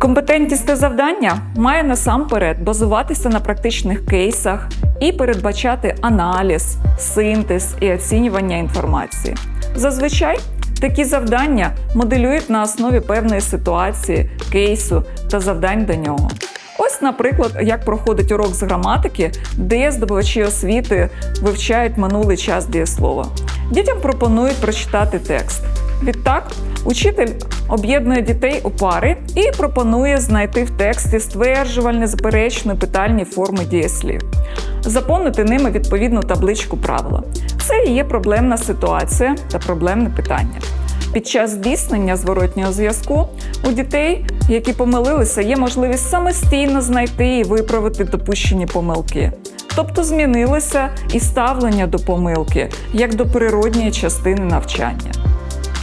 Контентісте завдання має насамперед базуватися на практичних кейсах і передбачати аналіз, синтез і оцінювання інформації. Зазвичай такі завдання моделюють на основі певної ситуації, кейсу та завдань до нього. Ось, наприклад, як проходить урок з граматики, де здобувачі освіти вивчають минулий час дієслова. Дітям пропонують прочитати текст. Відтак, учитель об'єднує дітей у пари і пропонує знайти в тексті стверджувальні, заперечні, питальні форми дієслів, заповнити ними відповідну табличку правила. Це і є проблемна ситуація та проблемне питання. Під час здійснення зворотнього зв'язку у дітей, які помилилися, є можливість самостійно знайти і виправити допущені помилки. Тобто змінилося і ставлення до помилки як до природньої частини навчання.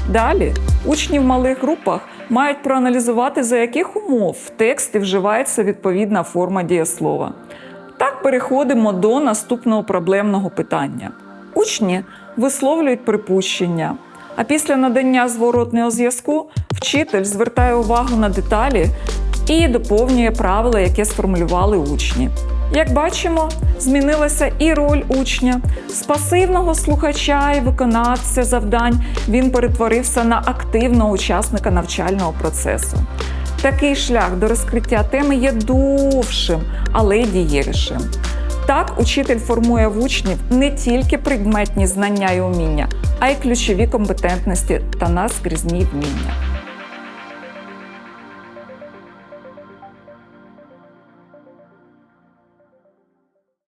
Далі учні в малих групах мають проаналізувати, за яких умов в тексті вживається відповідна форма дієслова. Так переходимо до наступного проблемного питання. Учні висловлюють припущення, а після надання зворотного зв'язку вчитель звертає увагу на деталі і доповнює правила, яке сформулювали учні. Як бачимо, змінилася і роль учня. З пасивного слухача і виконавця завдань він перетворився на активного учасника навчального процесу. Такий шлях до розкриття теми є довшим, але дієвішим. Так, учитель формує в учнів не тільки предметні знання і уміння, а й ключові компетентності та наскрізні вміння.